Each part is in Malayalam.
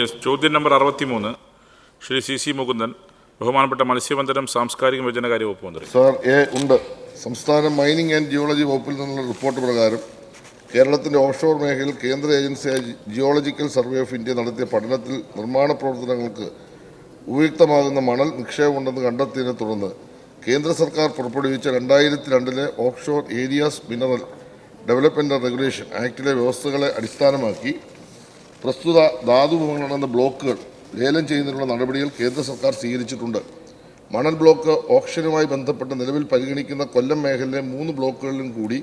യെസ് ചോദ്യം നമ്പർ അറുപത്തിമൂന്ന് ശ്രീ സി സി മുകുന്ദൻ ബഹുമാനപ്പെട്ട മത്സ്യബന്ധനം സാംസ്കാരിക വിഭജനകാര്യ വകുപ്പ് മന്ത്രി. സാർ എ ഉണ്ട്. സംസ്ഥാന മൈനിങ് ആൻഡ് ജിയോളജി വകുപ്പിൽ നിന്നുള്ള റിപ്പോർട്ട് പ്രകാരം കേരളത്തിന്റെ ഓഫ്ഷോർ മേഖലയിൽ കേന്ദ്ര ഏജൻസിയായ ജിയോളജിക്കൽ സർവേ ഓഫ് ഇന്ത്യ നടത്തിയ പഠനത്തിൽ നിർമ്മാണ പ്രവർത്തനങ്ങൾക്ക് ഉപയുക്തമാകുന്ന മണൽ നിക്ഷേപം ഉണ്ടെന്ന് കണ്ടെത്തിയതിനെ തുടർന്ന് കേന്ദ്ര സർക്കാർ പുറപ്പെടുവിച്ച രണ്ടായിരത്തി രണ്ടിലെ offshore areas mineral development regulation ആക്ടിലെ വ്യവസ്ഥകളെ അടിസ്ഥാനമാക്കി പ്രസ്തുത ധാതുവിഭവങ്ങളെന്ന ബ്ലോക്കുകൾ ലേലം ചെയ്യുന്നതിനുള്ള നടപടികൾ കേന്ദ്ര സർക്കാർ സ്വീകരിച്ചിട്ടുണ്ട്. മണൽ ബ്ലോക്ക് ഓപ്ഷനുമായി ബന്ധപ്പെട്ട് നിലവിൽ പരിഗണിക്കുന്ന കൊല്ലം മേഖലയിലെ മൂന്ന് ബ്ലോക്കുകളിലും കൂടി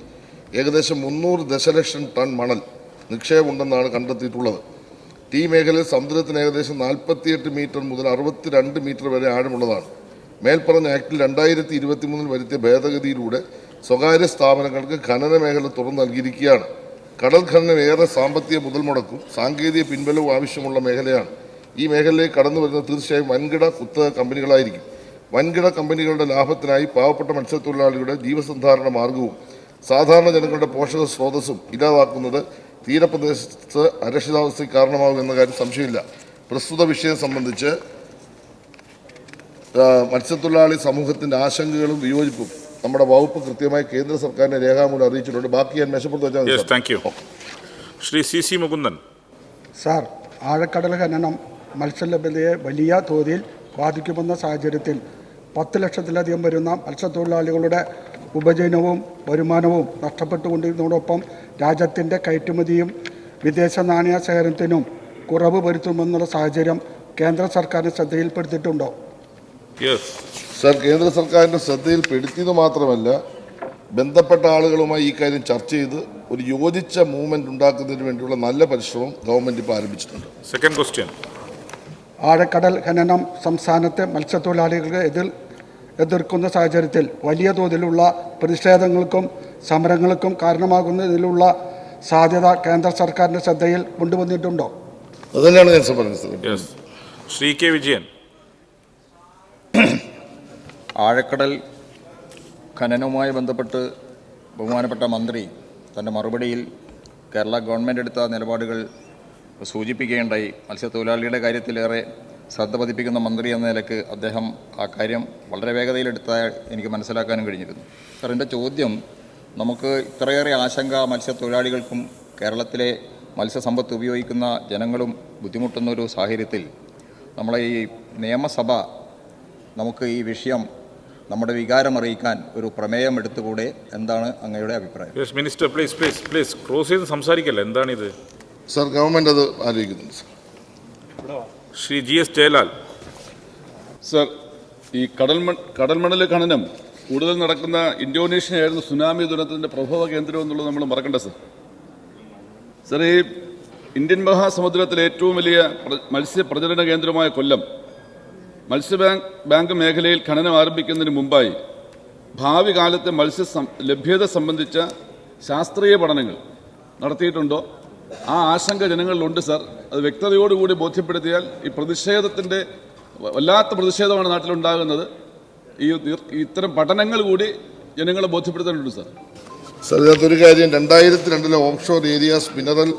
ഏകദേശം മുന്നൂറ് ദശലക്ഷം ടൺ മണൽ നിക്ഷേപമുണ്ടെന്നാണ് കണ്ടെത്തിയിട്ടുള്ളത്. ടീ മേഖലയിൽ സമുദ്രത്തിന് ഏകദേശം നാൽപ്പത്തിയെട്ട് മീറ്റർ മുതൽ അറുപത്തിരണ്ട് മീറ്റർ വരെ ആഴമുള്ളതാണ്. മേൽപ്പറഞ്ഞ ആക്ടിൽ രണ്ടായിരത്തി ഇരുപത്തിമൂന്നിൽ വരുത്തിയ ഭേദഗതിയിലൂടെ സ്വകാര്യ സ്ഥാപനങ്ങൾക്ക് ഖനന മേഖല തുറന്നു നൽകിയിരിക്കുകയാണ്. കടൽ ഖനനം ഏറെ സാമ്പത്തിക മുതൽ മുടക്കും സാങ്കേതിക പിൻബലവും ആവശ്യമുള്ള മേഖലയാണ്. ഈ മേഖലയിലേക്ക് കടന്നു വരുന്നത് തീർച്ചയായും വൻകിട കുത്തക കമ്പനികളായിരിക്കും. വൻകിട കമ്പനികളുടെ ലാഭത്തിനായി പാവപ്പെട്ട മത്സ്യത്തൊഴിലാളികളുടെ ജീവസന്ധാരണ മാർഗവും സാധാരണ ജനങ്ങളുടെ പോഷക സ്രോതസ്സും ഇല്ലാതാക്കുന്നത് തീരപ്രദേശത്ത് അരക്ഷിതാവസ്ഥയ്ക്ക് കാരണമാകും എന്ന കാര്യം സംശയമില്ല. പ്രസ്തുത വിഷയം സംബന്ധിച്ച് മത്സ്യത്തൊഴിലാളി സമൂഹത്തിന്റെ ആശങ്കകളും വിയോജിപ്പും നമ്മുടെ വകുപ്പ് കൃത്യമായി കേന്ദ്ര സർക്കാരിനെ രേഖാമൂലം അറിയിച്ചിട്ടുണ്ട്. ബാക്കി ഞാൻ മെച്ചപ്പെടുത്തു വെച്ചാൽ thank you Shri C C Mukundan. Sir ആഴക്കടൽ ഖനനം മത്സ്യലഭ്യതയെ വലിയ തോതിൽ ബാധിക്കുമെന്ന സാഹചര്യത്തിൽ പത്ത് ലക്ഷത്തിലധികം വരുന്ന മത്സ്യത്തൊഴിലാളികളുടെ ഉപജീവനവും വരുമാനവും നഷ്ടപ്പെട്ടുകൊണ്ടിരുന്നതോടൊപ്പം രാജ്യത്തിന്റെ കയറ്റുമതിയും വിദേശ നാണയ ശേഖരത്തിനും കുറവ് വരുത്തുമെന്നുള്ള സാഹചര്യം കേന്ദ്ര സർക്കാരിന് ശ്രദ്ധയിൽപ്പെടുത്തിയിട്ടുണ്ടോ? സർ കേന്ദ്ര സർക്കാരിന്റെ ശ്രദ്ധയിൽ പെടുത്തിയത് മാത്രമല്ല ബന്ധപ്പെട്ട ആളുകളുമായി ഈ കാര്യം ചർച്ച ചെയ്ത് ഒരു യോജിച്ച മൂവ്മെന്റ് ഉണ്ടാക്കുന്നതിന് വേണ്ടിയുള്ള നല്ല പരിശ്രമം ഗവൺമെന്റ് ഇപ്പോൾ ആരംഭിച്ചിട്ടുണ്ട്. സെക്കൻഡ് ക്വസ്റ്റ്യൻ ആഴക്കടൽ ഖനനം സംസ്ഥാനത്തെ മത്സ്യത്തൊഴിലാളികൾക്ക് എതിർ എതിർക്കുന്ന സാഹചര്യത്തിൽ വലിയ തോതിലുള്ള പ്രതിഷേധങ്ങൾക്കും സമരങ്ങൾക്കും കാരണമാകുന്നതിലുള്ള സാധ്യത കേന്ദ്ര സർക്കാരിന്റെ ശ്രദ്ധയിൽ കൊണ്ടുവന്നിട്ടുണ്ടോ? അതുതന്നെയാണ് ഞാൻ പറഞ്ഞത്. Yes Shri K Vijayan. ആഴക്കടൽ ഖനനവുമായി ബന്ധപ്പെട്ട് ബഹുമാനപ്പെട്ട മന്ത്രി തന്റെ മറുപടിയിൽ കേരള ഗവൺമെന്റ് എടുത്ത നിലപാടുകൾ സൂചിപ്പിക്കുകയുണ്ടായി. മത്സ്യത്തൊഴിലാളിയുടെ കാര്യത്തിലേറെ ശ്രദ്ധ പതിപ്പിക്കുന്ന മന്ത്രി എന്ന നിലയ്ക്ക് അദ്ദേഹം ആ കാര്യം വളരെ വേഗതയിലെടുത്താൽ എനിക്ക് മനസ്സിലാക്കാനും കഴിഞ്ഞിരുന്നു. സാർ എന്റെ ചോദ്യം നമുക്ക് ഇത്രയേറെ ആശങ്ക മത്സ്യത്തൊഴിലാളികൾക്കും കേരളത്തിലെ മത്സ്യസമ്പത്ത് ഉപയോഗിക്കുന്ന ജനങ്ങളും ബുദ്ധിമുട്ടുന്ന ഒരു സാഹചര്യത്തിൽ നമ്മളെ ഈ നിയമസഭ നമുക്ക് ഈ വിഷയം നമ്മുടെ വികാരം അറിയിക്കാൻ ഒരു പ്രമേയം എടുത്തുകൂടെ എന്താണ് അങ്ങയുടെ അഭിപ്രായം? Yes minister please please please cross ചെയ്ത് സംസാരിക്കല്ല? എന്താണിത്? സർ ഗവൺമെന്റ് അത് ആലോചിക്കുന്നുണ്ട് sir Shri G S Jayalal. Sir ഈ കടൽ കടൽമണൽ കടൽ മണൽ ഖനനം കൂടുതൽ നടക്കുന്ന ഇന്തോനേഷ്യയായിരുന്നു സുനാമി ദുരന്തത്തിന്റെ പ്രഭവ കേന്ദ്രം എന്നുള്ളത് നമ്മൾ മറക്കണ്ട സർ സർ ഈ ഇന്ത്യൻ മഹാസമുദ്രത്തിലെ ഏറ്റവും വലിയ മത്സ്യ പ്രചരണ കേന്ദ്രമായ കൊല്ലം മത്സ്യ ബാങ്ക് മേഖലയിൽ ഖനനം ആരംഭിക്കുന്നതിന് മുമ്പായി ഭാവി കാലത്തെ മത്സ്യ ലഭ്യത സംബന്ധിച്ച ശാസ്ത്രീയ പഠനങ്ങൾ നടത്തിയിട്ടുണ്ടോ? ആ ആശങ്ക ജനങ്ങളിലുണ്ട് സർ. അത് വ്യക്തതയോടുകൂടി ബോധ്യപ്പെടുത്തിയാൽ ഈ പ്രതിഷേധത്തിന്റെ വല്ലാത്ത പ്രതിഷേധമാണ് നാട്ടിലുണ്ടാകുന്നത്. ഈ ഇത്തരം പഠനങ്ങൾ കൂടി ജനങ്ങളെ ബോധ്യപ്പെടുത്തേണ്ടതുണ്ട് സർ. സർ ഇതിനകത്തൊരു കാര്യം. രണ്ടായിരത്തി രണ്ടിലെ ഓഫ്ഷോർ ഏരിയാസ് മിനറൽ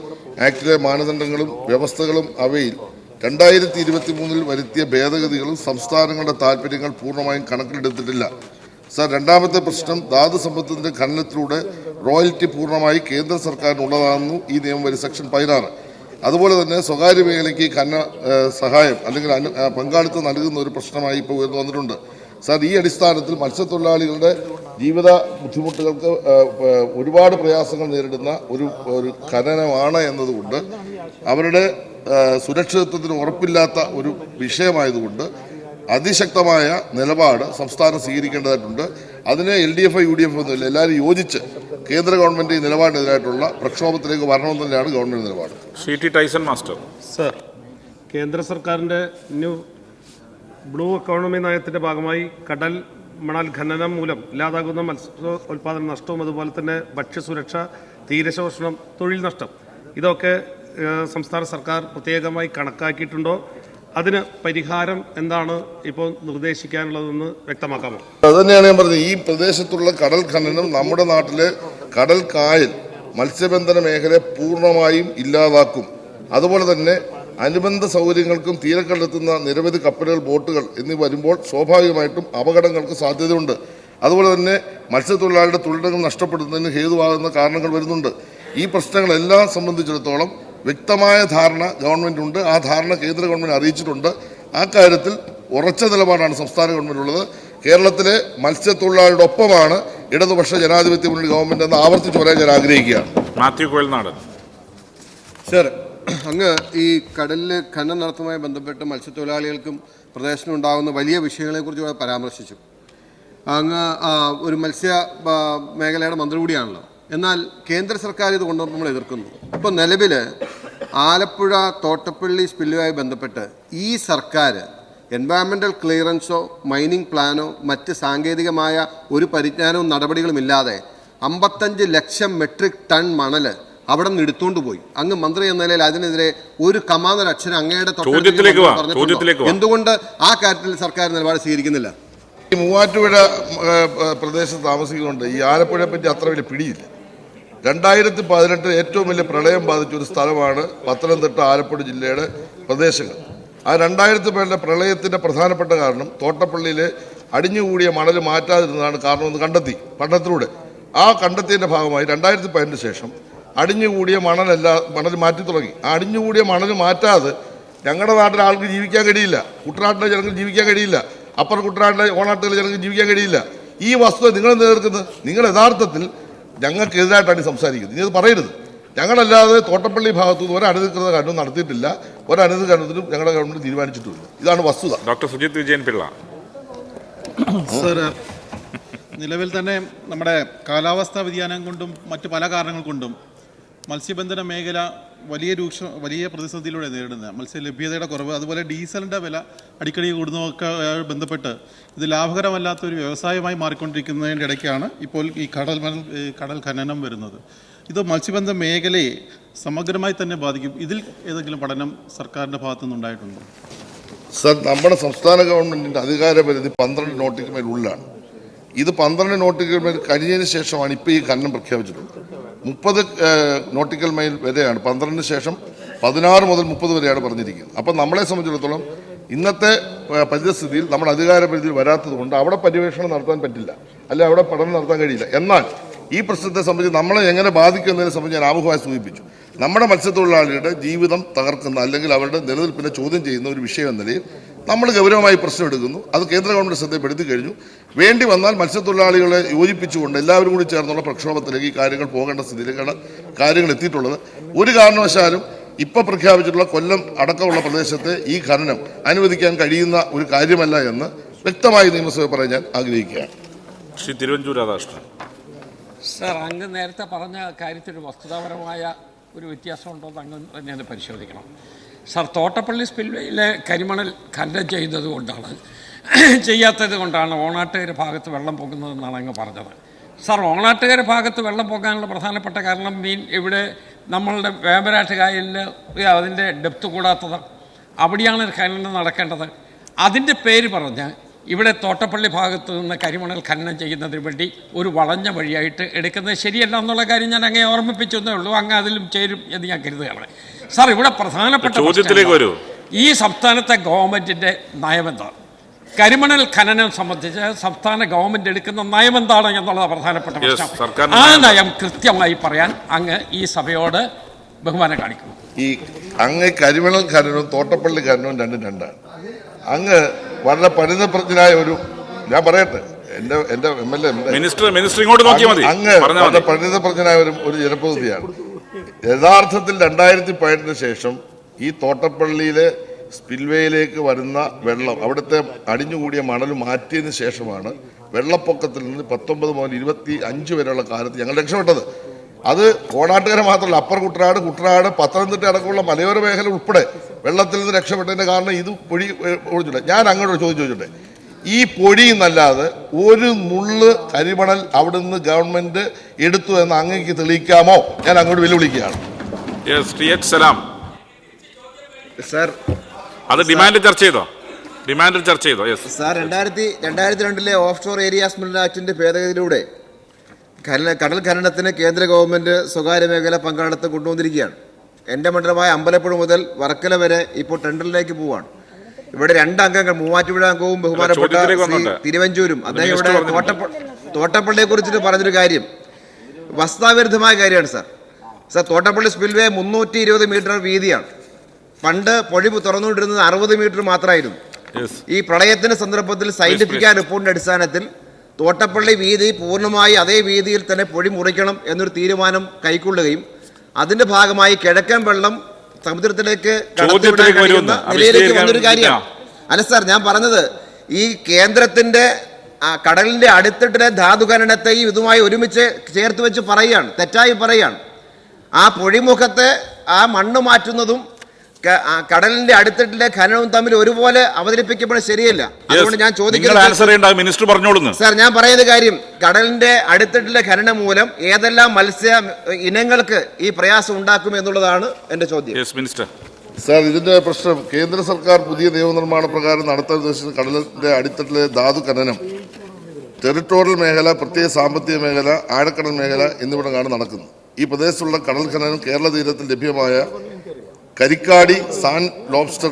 ആക്ടിലെ മാനദണ്ഡങ്ങളും വ്യവസ്ഥകളും അവയിൽ രണ്ടായിരത്തി ഇരുപത്തി മൂന്നിൽ വരുത്തിയ ഭേദഗതികളും സംസ്ഥാനങ്ങളുടെ താല്പര്യങ്ങൾ പൂർണമായും കണക്കിലെടുത്തിട്ടില്ല. സർ രണ്ടാമത്തെ പ്രശ്നം ധാതു സമ്പത്തിന്റെ ഖനനത്തിലൂടെ റോയൽറ്റി പൂർണമായി കേന്ദ്ര സർക്കാരിനുള്ളതാണെന്നു ഈ നിയമം വരും സെക്ഷൻ പതിനാറ്. അതുപോലെ തന്നെ സ്വകാര്യ മേഖലയ്ക്ക് ഖനന സഹായം അല്ലെങ്കിൽ പങ്കാളിത്തം നൽകുന്ന ഒരു പ്രശ്നമായി ഇപ്പോൾ ഉയർന്നു വന്നിട്ടുണ്ട്. സാർ ഈ അടിസ്ഥാനത്തിൽ മത്സ്യത്തൊഴിലാളികളുടെ ജീവിത ബുദ്ധിമുട്ടുകൾക്ക് ഒരുപാട് പ്രയാസങ്ങൾ നേരിടുന്ന ഒരു ഒരു ഖനനമാണ് എന്നതുകൊണ്ട് അവരുടെ സുരക്ഷിതത്വത്തിന് ഉറപ്പില്ലാത്ത ഒരു വിഷയമായതുകൊണ്ട് അതിശക്തമായ നിലപാട് സംസ്ഥാനം സ്വീകരിക്കേണ്ടതായിട്ടുണ്ട്. അതിനെ L D F U D F ഒന്നുമില്ല എല്ലാവരും യോജിച്ച് കേന്ദ്ര ഗവൺമെന്റ് ഈ നിലപാടിനെതിരായിട്ടുള്ള പ്രക്ഷോഭത്തിലേക്ക് വരണമെന്ന് തന്നെയാണ് ഗവൺമെന്റ് നിലപാട്. C T Tyson master. Sir കേന്ദ്ര സർക്കാരിന്റെ ന്യൂ ബ്ലൂ എക്കോണമി നയത്തിന്റെ ഭാഗമായി കടൽ മണൽ ഖനനം മൂലം ഇല്ലാതാകുന്ന മത്സ്യ ഉൽപാദന നഷ്ടവും അതുപോലെ തന്നെ ഭക്ഷ്യസുരക്ഷ തീരശോഷണം തൊഴിൽ നഷ്ടം ഇതൊക്കെ സംസ്ഥാന സർക്കാർ പ്രത്യേകമായി കണക്കാക്കിയിട്ടുണ്ടോ? അതിന് പരിഹാരം എന്താണ് ഇപ്പോൾ നിർദ്ദേശിക്കാനുള്ളതെന്ന് വ്യക്തമാക്കാമോ? അത് തന്നെയാണ് ഞാൻ പറഞ്ഞത്. ഈ പ്രദേശത്തുള്ള കടൽ ഖനനം നമ്മുടെ നാട്ടിലെ കടൽ കായൽ മത്സ്യബന്ധന മേഖലയെ പൂർണമായും ഇല്ലാതാക്കും. അതുപോലെ തന്നെ അനുബന്ധ സൗകര്യങ്ങൾക്കും തീരക്കണ്ടെത്തുന്ന നിരവധി കപ്പലുകൾ ബോട്ടുകൾ എന്നിവ വരുമ്പോൾ സ്വാഭാവികമായിട്ടും അപകടങ്ങൾക്ക് സാധ്യതയുണ്ട്. അതുപോലെ തന്നെ മത്സ്യത്തൊഴിലാളിയുടെ തൊഴിലിടങ്ങൾ നഷ്ടപ്പെടുന്നതിന് ഹേതുവാകുന്ന കാരണങ്ങൾ വരുന്നുണ്ട്. ഈ പ്രശ്നങ്ങളെല്ലാം സംബന്ധിച്ചിടത്തോളം വ്യക്തമായ ധാരണ ഗവൺമെന്റ് ഉണ്ട് ആ ധാരണ കേന്ദ്ര ഗവൺമെന്റ് അറിയിച്ചിട്ടുണ്ട്. ആ കാര്യത്തിൽ ഉറച്ച നിലപാടാണ് സംസ്ഥാന ഗവൺമെന്റ് ഉള്ളത് കേരളത്തിലെ മത്സ്യത്തൊഴിലാളിയുടെ ഒപ്പമാണ് ഇടതുപക്ഷ ജനാധിപത്യ മുന്നണി ഗവൺമെന്റ് എന്ന് ആവർത്തിച്ച് പറയാൻ ഞാൻ ആഗ്രഹിക്കുകയാണ്. മാത്യു കോയൽനാടൻ. സർ അങ്ങ് ഈ കടലിൽ ഖനനം നടത്തുമായി ബന്ധപ്പെട്ട് മത്സ്യത്തൊഴിലാളികൾക്കും പ്രദേശത്തിനും ഉണ്ടാകുന്ന വലിയ വിഷയങ്ങളെക്കുറിച്ച് ഇവിടെ പരാമർശിച്ചു. അങ്ങ് ഒരു മത്സ്യ മേഖലയുടെ മന്ത്രി കൂടിയാണല്ലോ. എന്നാൽ കേന്ദ്ര സർക്കാർ ഇത് കൊണ്ടുവന്ന് നമ്മൾ എതിർക്കുന്നു. ഇപ്പോൾ നിലവിൽ ആലപ്പുഴ തോട്ടപ്പള്ളി സ്പില്ലുമായി ബന്ധപ്പെട്ട് ഈ സർക്കാർ എൻവയറമെന്റൽ ക്ലിയറൻസോ മൈനിങ് പ്ലാനോ മറ്റ് സാങ്കേതികമായ ഒരു പരിജ്ഞാനവും നടപടികളുമില്ലാതെ അമ്പത്തഞ്ച് ലക്ഷം മെട്രിക് ടൺ മണൽ അവിടെ നിന്ന് എടുത്തുകൊണ്ട് പോയി. അങ്ങ് മന്ത്രി എന്ന നിലയിൽ അതിനെതിരെ ഒരു കമാന്നൊരു അക്ഷരം അങ്ങയുടെ? എന്തുകൊണ്ട് ആ കാര്യത്തിൽ സർക്കാർ നിലപാട് സ്വീകരിക്കുന്നില്ല? ഈ മൂവാറ്റുപുഴ പ്രദേശത്ത് താമസിക്കുന്നുണ്ട്. ഈ ആലപ്പുഴയെ പറ്റി അത്ര വലിയ പിടിയില്ല. രണ്ടായിരത്തി പതിനെട്ട് ഏറ്റവും വലിയ പ്രളയം ബാധിച്ച ഒരു സ്ഥലമാണ് പത്തനംതിട്ട ആലപ്പുഴ ജില്ലയുടെ പ്രദേശങ്ങൾ. ആ രണ്ടായിരത്തി പേരുടെ പ്രളയത്തിന്റെ പ്രധാനപ്പെട്ട കാരണം തോട്ടപ്പള്ളിയിലെ അടിഞ്ഞുകൂടിയ മണൽ മാറ്റാതിരുന്നതാണ് കാരണമെന്ന് കണ്ടെത്തി പഠനത്തിലൂടെ. ആ കണ്ടെത്തിയതിന്റെ ഭാഗമായി രണ്ടായിരത്തി പതിനെട്ടിന് ശേഷം അടിഞ്ഞുകൂടിയ മണലല്ല മണൽ മാറ്റി തുടങ്ങി. ആ അടിഞ്ഞുകൂടിയ മണൽ മാറ്റാതെ ഞങ്ങളുടെ നാട്ടിലെ ആൾക്ക് ജീവിക്കാൻ കഴിയില്ല. കുട്ടനാട്ടിലെ ജനങ്ങൾ ജീവിക്കാൻ കഴിയില്ല. അപ്പർ കുട്ടനാട്ടിലെ ഓണാട്ടിലെ ജനങ്ങൾ ജീവിക്കാൻ കഴിയില്ല. ഈ വസ്തുത നിങ്ങൾ നേർക്കുന്നത് നിങ്ങൾ യഥാർത്ഥത്തിൽ ഞങ്ങൾക്കെതിരായിട്ടാണ് ഈ സംസാരിക്കുന്നത്. ഇനി അത് പറയരുത്. ഞങ്ങളല്ലാതെ തോട്ടപ്പള്ളി ഭാഗത്തു നിന്ന് ഒരനധികൃത കണ്ണും നടത്തിയിട്ടില്ല. ഒരനധികൃത കണ്ടത്തിനും ഞങ്ങളുടെ ഗവൺമെന്റ് തീരുമാനിച്ചിട്ടില്ല ഇതാണ് വസ്തുത. ഡോക്ടർ സുജിത് വിജയൻ പിള്ള. സർ നിലവിൽ തന്നെ നമ്മുടെ കാലാവസ്ഥാ വ്യതിയാനം കൊണ്ടും മറ്റു പല കാരണങ്ങൾ കൊണ്ടും മത്സ്യബന്ധന മേഖല വലിയ രൂക്ഷ വലിയ പ്രതിസന്ധിയിലൂടെ നേരിടുന്നത്. മത്സ്യ ലഭ്യതയുടെ കുറവ് അതുപോലെ ഡീസലിന്റെ വില അടിക്കടി കൂടുന്നതൊക്കെ ബന്ധപ്പെട്ട് ഇത് ലാഭകരമല്ലാത്ത ഒരു വ്യവസായമായി മാറിക്കൊണ്ടിരിക്കുന്നതിന്റെ ഇടയ്ക്കാണ് ഇപ്പോൾ ഈ കടൽ കടൽ ഖനനം വരുന്നത്. ഇത് മത്സ്യബന്ധ മേഖലയെ സമഗ്രമായി തന്നെ ബാധിക്കും. ഇതിൽ ഏതെങ്കിലും പഠനം സർക്കാരിന്റെ ഭാഗത്തു നിന്നുണ്ടായിട്ടുണ്ടോ സർ നമ്മുടെ സംസ്ഥാന ഗവൺമെന്റിന്റെ അധികാരപരിധി പന്ത്രണ്ട് നോട്ടിക്ക് ഉള്ളിലാണ് ഇത് പന്ത്രണ്ട് നോട്ടിക്കൽ മേൽ കഴിഞ്ഞതിന് ശേഷമാണ് ഇപ്പോൾ ഈ ഖനനം പ്രഖ്യാപിച്ചിട്ടുള്ളത്. മുപ്പത് നോട്ടിക്കൽ മൈൽ വരെയാണ്. പന്ത്രണ്ടിന് ശേഷം പതിനാറ് മുതൽ മുപ്പത് വരെയാണ് പറഞ്ഞിരിക്കുന്നത്. അപ്പം നമ്മളെ സംബന്ധിച്ചിടത്തോളം ഇന്നത്തെ പരിതസ്ഥിതിയിൽ നമ്മൾ അധികാര പരിധിയിൽ വരാത്തത് കൊണ്ട് അവിടെ പര്യവേഷണം നടത്താൻ പറ്റില്ല. അല്ലെ അവിടെ പഠനം നടത്താൻ കഴിയില്ല. എന്നാൽ ഈ പ്രശ്നത്തെ സംബന്ധിച്ച് നമ്മളെ എങ്ങനെ ബാധിക്കും എന്നതിനെ സംബന്ധിച്ച് ഞാൻ ആമുഖമായി സൂചിപ്പിച്ചു. നമ്മുടെ മത്സ്യത്തൊഴിലാളിയുടെ ജീവിതം തകർക്കുന്ന അല്ലെങ്കിൽ അവരുടെ നിലനിൽപ്പിനെ ചോദ്യം ചെയ്യുന്ന ഒരു വിഷയം എന്ന നിലയിൽ നമ്മൾ ഗൗരവമായി പ്രശ്നം എടുക്കുന്നു. അത് കേന്ദ്ര ഗവൺമെന്റ് ശ്രദ്ധപ്പെടുത്തി കഴിഞ്ഞു. വേണ്ടി വന്നാൽ മത്സ്യത്തൊഴിലാളികളെ യോജിപ്പിച്ചുകൊണ്ട് എല്ലാവരും കൂടി ചേർന്നുള്ള പ്രക്ഷോഭത്തിലേക്ക് ഈ കാര്യങ്ങൾ പോകേണ്ട സ്ഥിതിയിലേക്കാണ് കാര്യങ്ങൾ എത്തിയിട്ടുള്ളത്. ഒരു കാരണവശാലും ഇപ്പോൾ പ്രഖ്യാപിച്ചിട്ടുള്ള കൊല്ലം അടക്കമുള്ള പ്രദേശത്തെ ഈ ഖനനം അനുവദിക്കാൻ കഴിയുന്ന ഒരു കാര്യമല്ല എന്ന് വ്യക്തമായി നിയമസഭ പറയാൻ ഞാൻ ആഗ്രഹിക്കുകയാണ്. ശ്രീ തിരുവഞ്ചൂർ രാധാകൃഷ്ണൻ. സർ അങ്ങ് നേരത്തെ പറഞ്ഞ കാര്യത്തിൽ വസ്തുതാപരമായ ഒരു വ്യത്യാസമുണ്ടോ എന്ന് അങ്ങ് തന്നെ പരിശോധിക്കണം. സർ തോട്ടപ്പള്ളി സ്പിൽവേയിലെ കരിമണൽ ഖനനം ചെയ്യുന്നത് കൊണ്ടാണ്. ചെയ്യാത്തത് കൊണ്ടാണ് ഓണാട്ടുകര ഭാഗത്ത് വെള്ളം പൊക്കുന്നതെന്നാണ് അങ്ങ് പറഞ്ഞത്. സാർ ഓണാട്ടുകര ഭാഗത്ത് വെള്ളം പൊങ്ങാനുള്ള പ്രധാനപ്പെട്ട കാരണം മീൻ ഇവിടെ നമ്മളുടെ വേമ്പരാട്ട് കായലിൽ അതിന്റെ ഡെപ്ത് കൂടാത്തത് അവിടെയാണ് ഖനനം നടക്കേണ്ടത്. അതിന്റെ പേര് പറഞ്ഞ് ഇവിടെ തോട്ടപ്പള്ളി ഭാഗത്ത് നിന്ന് കരിമണൽ ഖനനം ചെയ്യുന്നതിന് വേണ്ടി ഒരു വളഞ്ഞ വഴിയായിട്ട് എടുക്കുന്നത് ശരിയല്ല എന്നുള്ള കാര്യം ഞാൻ അങ്ങേ ഓർമ്മിപ്പിച്ചെന്നേ ഉള്ളൂ. അങ്ങ് അതിലും ചേരും എന്ന് ഞാൻ കരുതുകയാണ് സാർ ഇവിടെ പ്രധാനപ്പെട്ട ചോദ്യത്തിലേക്ക് വരൂ. ഈ സംസ്ഥാനത്തെ ഗവൺമെന്റിന്റെ നയമെന്താണ് കരിമണൽ ഖനനം സംബന്ധിച്ച് സംസ്ഥാന ഗവൺമെന്റ് എടുക്കുന്ന നയം എന്താണ് എന്നുള്ളത് പ്രധാനപ്പെട്ട Yes, പ്രശ്നം. ആ നയം. നയം കൃത്യമായി പറയാൻ അങ്ങ് ഈ സഭയോട് ബഹുമാനം കാണിക്കുന്നു. ഈ അങ്ങ് കരിമണൽ ഖനനവും തോട്ടപ്പള്ളി ഖനനവും രണ്ടും രണ്ടാണ്. അങ്ങ് വളരെ പരിതപ്രജ്ഞനായ ഒരു ഞാൻ പറയട്ടെ. എന്റെ എന്റെ M L A minister minister ഇങ്ങോട്ട് നോക്കിയാൽ മതി. അങ്ങ് വളരെ മതി. പരിണിതപ്രജ്ഞനായ ഒരു ഒരു ജനപ്രതിനിധിയാണ്. യഥാർത്ഥത്തിൽ രണ്ടായിരത്തി പതിനെട്ടിന് ശേഷം ഈ തോട്ടപ്പള്ളിയിലെ സ്പിൽവേയിലേക്ക് വരുന്ന വെള്ളം അവിടുത്തെ അടിഞ്ഞുകൂടിയ മണൽ മാറ്റിയതിന് ശേഷമാണ് വെള്ളപ്പൊക്കത്തിൽ നിന്ന് പത്തൊമ്പത് മുതൽ ഇരുപത്തി അഞ്ച് വരെയുള്ള കാലത്ത് ഞങ്ങൾ രക്ഷപ്പെട്ടത്. അത് കോടാട്ടുകര മാത്രമല്ല അപ്പർ കുട്ടനാട് കുട്ടനാട് പത്തനംതിട്ട അടക്കമുള്ള മലയോര മേഖല ഉൾപ്പെടെ വെള്ളത്തിൽ നിന്ന് രക്ഷപ്പെട്ടതിന്റെ കാരണം ഇത് പൊഴി ഒഴിച്ചിട്ടുണ്ട് ഞാൻ അങ്ങോട്ട് ചോദിച്ചു ചോദിച്ചോട്ടെ? ഈ പൊഴി എന്നല്ലാതെ ഒരു നുള്ള് കരിമണൽ അവിടുന്ന് ഗവൺമെന്റ് എടുത്തു എന്ന് അങ്ങേക്ക് തെളിയിക്കാമോ? ഞാൻ അങ്ങോട്ട് വെല്ലുവിളിക്കുകയാണ്. സാർ അത് ഡിമാൻഡ് ചർച്ച ചെയ്തോ? ഡിമാൻഡ് ചർച്ച ചെയ്തോ? യെസ് സാർ രണ്ടായിരത്തി രണ്ടായിരത്തി രണ്ടിലെ ഓഫ് ഷോർ ഏരിയാസ് ആക്ടിന്റെ ഭേദഗതിയിലൂടെ ഖനന കടൽ ഖനനത്തിന് കേന്ദ്ര ഗവൺമെന്റ് സ്വകാര്യ മേഖല പങ്കാളിത്തം കൊണ്ടുവന്നിരിക്കുകയാണ്. എന്റെ മണ്ഡലമായ അമ്പലപ്പുഴ മുതൽ വർക്കല വരെ ഇപ്പോൾ ടെൻഡറിലേക്ക് പോവാണ് ഇവിടെ രണ്ട് അംഗങ്ങൾ മൂവാറ്റുപുഴ അംഗവും ബഹുമാനപ്പെട്ട തിരുവഞ്ചൂരും. അദ്ദേഹം ഇവിടെ തോട്ടപ്പള്ളി തോട്ടപ്പ തോട്ടപ്പള്ളിയെ കുറിച്ചിട്ട് പറഞ്ഞൊരു കാര്യം. വസ്താവിരുദ്ധമായ കാര്യമാണ് സാർ. സാർ തോട്ടപ്പള്ളി സ്പിൽവേ മുന്നൂറ്റി ഇരുപത് മീറ്റർ വീതിയാണ്. പണ്ട് പൊഴി തുറന്നുകൊണ്ടിരുന്നത് അറുപത് മീറ്റർ മാത്രമായിരുന്നു. ഈ പ്രളയത്തിന്റെ സന്ദർഭത്തിൽ സയന്റിഫിക് റിപ്പോർട്ടിന്റെ അടിസ്ഥാനത്തിൽ തോട്ടപ്പള്ളി വീതി പൂർണമായി അതേ വീതിയിൽ തന്നെ പൊഴി മുറിക്കണം എന്നൊരു തീരുമാനം കൈക്കൊള്ളുകയും അതിന്റെ ഭാഗമായി കിഴക്കൻ വെള്ളം സമുദ്രത്തിലേക്ക് നിലയിലേക്ക് വന്നൊരു കാര്യമാണ്. അല്ല സാർ ഞാൻ പറഞ്ഞത് ഈ കേന്ദ്രത്തിന്റെ കടലിന്റെ അടുത്തിട്ടിലെ ധാതുഖനനത്തെയും ഇതുമായി ഒരുമിച്ച് ചേർത്ത് വെച്ച് പറയുകയാണ് തെറ്റായി പറയുകയാണ്. ആ പൊഴിമുഖത്തെ ആ മണ്ണ് മാറ്റുന്നതും കടലിന്റെ അടുത്തിട്ടിലെ ഖനനവും തമ്മിൽ ഒരുപോലെ അവതരിപ്പിക്കപ്പെടുന്നത് ശരിയല്ല. അതുകൊണ്ട് ഞാൻ ചോദിക്കുന്നത് സാർ ഞാൻ പറയുന്ന കാര്യം കടലിന്റെ അടുത്തിട്ടിലെ ഖനനം മൂലം ഏതെല്ലാം മത്സ്യ ഇനങ്ങൾക്ക് ഈ പ്രയാസം ഉണ്ടാക്കും എന്നുള്ളതാണ് എന്റെ ചോദ്യം. യെസ് മിനിസ്റ്റർ സാർ ഇതിന്റെ പ്രശ്നം കേന്ദ്ര സർക്കാർ പുതിയ നിയമനിർമ്മാണ പ്രകാരം നടത്താൻ ഉദ്ദേശിച്ച കടലിന്റെ അടിത്തട്ടിലെ ധാതു ഖനനം ടെറിട്ടോറിയൽ മേഖല പ്രത്യേക സാമ്പത്തിക മേഖല ആഴക്കടൽ മേഖല എന്നിവിടങ്ങളാണ് നടക്കുന്നത്. ഈ പ്രദേശത്തുള്ള കടൽ ഖനനം കേരള തീരത്തിൽ ലഭ്യമായ കരിക്കാടി സാൻ ലോബ്സ്റ്റർ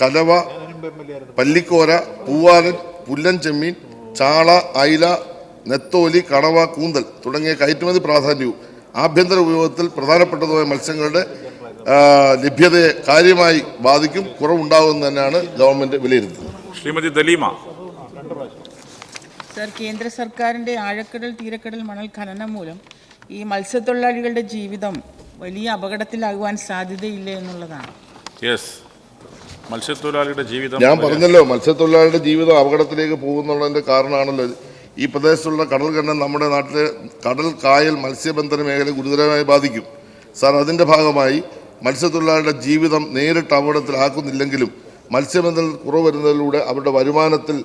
കലവ പല്ലിക്കോര പൂവാലൻ പുല്ലൻ ചെമ്മീൻ ചാള അയില നെത്തോലി കടവ കൂന്തൽ തുടങ്ങിയ കയറ്റുമതി പ്രാധാന്യവും ആഭ്യന്തര ഉപയോഗത്തിൽ പ്രധാനപ്പെട്ടതുമായ മത്സ്യങ്ങളുടെ ലഭ്യതയെ കാര്യമായി ബാധിക്കും കുറവുണ്ടാകുമെന്ന് തന്നെയാണ് ഗവൺമെന്റ് വിലയിരുത്തുന്നത്. ശ്രീമതി ദലീമ. സർ കേന്ദ്ര സർക്കാരിന്റെ ആഴക്കടൽ തീരക്കടൽ മണൽ ഖനനം മൂലം ഈ മത്സ്യത്തൊഴിലാളികളുടെ ജീവിതം വലിയ അപകടത്തിലാകുവാൻ സാധ്യതയില്ല എന്നുള്ളതാണ്. യെസ് മത്സ്യത്തൊഴിലാളിയുടെ ജീവിതം ഞാൻ പറഞ്ഞല്ലോ മത്സ്യത്തൊഴിലാളിയുടെ ജീവിതം അപകടത്തിലേക്ക് പോകുന്നുള്ളതിന്റെ കാരണമാണല്ലോ ഈ പ്രദേശത്തുള്ള കടൽ കണ്ണൻ നമ്മുടെ നാട്ടിലെ കടൽ കായൽ മത്സ്യബന്ധന മേഖല ഗുരുതരമായി ബാധിക്കും. സാർ അതിന്റെ ഭാഗമായി മത്സ്യത്തൊഴിലാളിയുടെ ജീവിതം നേരിട്ട് അപകടത്തിലാക്കുന്നില്ലെങ്കിലും മത്സ്യബന്ധന കുറവ് വരുന്നതിലൂടെ അവരുടെ വരുമാനത്തിൽ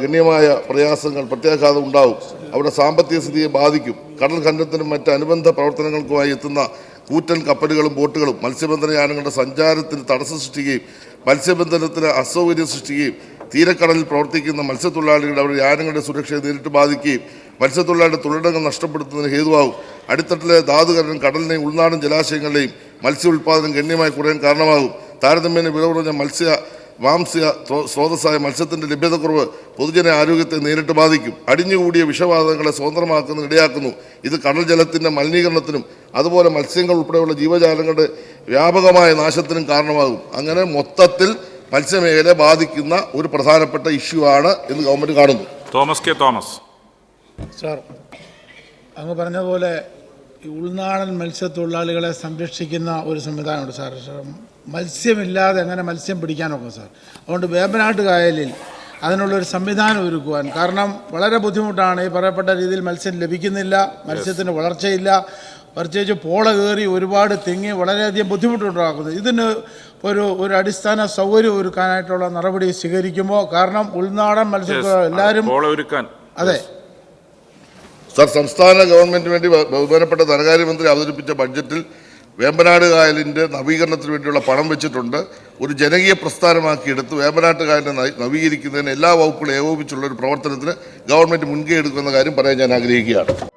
ഗണ്യമായ പ്രയാസങ്ങൾ പ്രത്യാഘാതം ഉണ്ടാവും. അവിടെ സാമ്പത്തിക സ്ഥിതിയെ ബാധിക്കും. കടൽ ഖനനത്തിനും മറ്റ് അനുബന്ധ പ്രവർത്തനങ്ങൾക്കുമായി എത്തുന്ന കൂറ്റൻ കപ്പലുകളും ബോട്ടുകളും മത്സ്യബന്ധന യാനങ്ങളുടെ സഞ്ചാരത്തിന് തടസ്സം സൃഷ്ടിക്കുകയും മത്സ്യബന്ധനത്തിന് അസൗകര്യം സൃഷ്ടിക്കുകയും തീരക്കടലിൽ പ്രവർത്തിക്കുന്ന മത്സ്യത്തൊഴിലാളികളുടെ അവരുടെ യാനങ്ങളുടെ സുരക്ഷയെ നേരിട്ട് ബാധിക്കുകയും മത്സ്യത്തൊഴിലാളിയുടെ തൊഴിലിടങ്ങൾ നഷ്ടപ്പെടുത്തുന്നതിന് ഹേതുവാകും. അടിത്തട്ടിലെ ധാതുകരണം കടലിനെയും ഉൾനാടൻ ജലാശയങ്ങളിലെയും മത്സ്യ ഉൽപ്പാദനം ഗണ്യമായി കുറയാൻ കാരണമാകും. താരതമ്യേന വില കുറഞ്ഞ മത്സ്യ മാംസ്യ സ്രോ- സ്രോതസ്സായ മത്സ്യത്തിന്റെ ലഭ്യതക്കുറവ് പൊതുജന ആരോഗ്യത്തെ നേരിട്ട് ബാധിക്കും. അടിഞ്ഞുകൂടിയ വിഷവാതകങ്ങളെ സ്വതന്ത്രമാക്കുന്ന ഇടയാക്കുന്നു. ഇത് കടൽ ജലത്തിന്റെ മലിനീകരണത്തിനും അതുപോലെ മത്സ്യങ്ങൾ ഉൾപ്പെടെയുള്ള ജീവജാലങ്ങളുടെ വ്യാപകമായ നാശത്തിനും കാരണമാകും. അങ്ങനെ മൊത്തത്തിൽ മത്സ്യമേഖലയെ ബാധിക്കുന്ന ഒരു പ്രധാനപ്പെട്ട ഇഷ്യൂ ആണ് എന്ന് ഗവൺമെന്റ് കാണുന്നു. Thomas K Thomas. സാർ അങ്ങ് പറഞ്ഞ പോലെ ഉൾനാടൻ മത്സ്യത്തൊഴിലാളികളെ സംരക്ഷിക്കുന്ന ഒരു സംവിധാനമുണ്ട് സാർ, മത്സ്യമില്ലാതെ എങ്ങനെ മത്സ്യം പിടിക്കാൻ പിടിക്കാനൊക്കെ സാർ. അതുകൊണ്ട് വേമ്പനാട്ട് കായലിൽ അതിനുള്ളൊരു സംവിധാനം ഒരുക്കുവാൻ. കാരണം വളരെ ബുദ്ധിമുട്ടാണ് ഈ പറയപ്പെട്ട രീതിയിൽ മത്സ്യം ലഭിക്കുന്നില്ല മത്സ്യത്തിന് വളർച്ചയില്ല. പ്രത്യേകിച്ച് പോള കയറി ഒരുപാട് തെങ്ങി വളരെയധികം ബുദ്ധിമുട്ടുണ്ടാക്കുന്നത്. ഇതിന് ഒരു ഒരു അടിസ്ഥാന സൗകര്യം ഒരുക്കാനായിട്ടുള്ള നടപടി സ്വീകരിക്കുമ്പോൾ കാരണം ഉൾനാടൻ മത്സ്യത്തൊഴിലാളികൾ എല്ലാവരും അതെ. സർ സംസ്ഥാന ഗവൺമെന്റിന് വേണ്ടി ബഹുമാനപ്പെട്ട ധനകാര്യമന്ത്രി അവതരിപ്പിച്ച ബഡ്ജറ്റിൽ വേമ്പനാട് കായലിന്റെ നവീകരണത്തിന് വേണ്ടിയുള്ള പണം വെച്ചിട്ടുണ്ട്. ഒരു ജനകീയ പ്രസ്ഥാനമാക്കി എടുത്ത് വേമ്പനാട്ട് കായലിനെ നവീ- നവീകരിക്കുന്നതിന് എല്ലാ വകുപ്പുകളും ഏകോപിച്ചുള്ള ഒരു പ്രവർത്തനത്തിന് ഗവൺമെന്റ് മുൻകൈ എടുക്കുന്ന കാര്യം പറയാൻ ഞാൻ ആഗ്രഹിക്കുകയാണ്.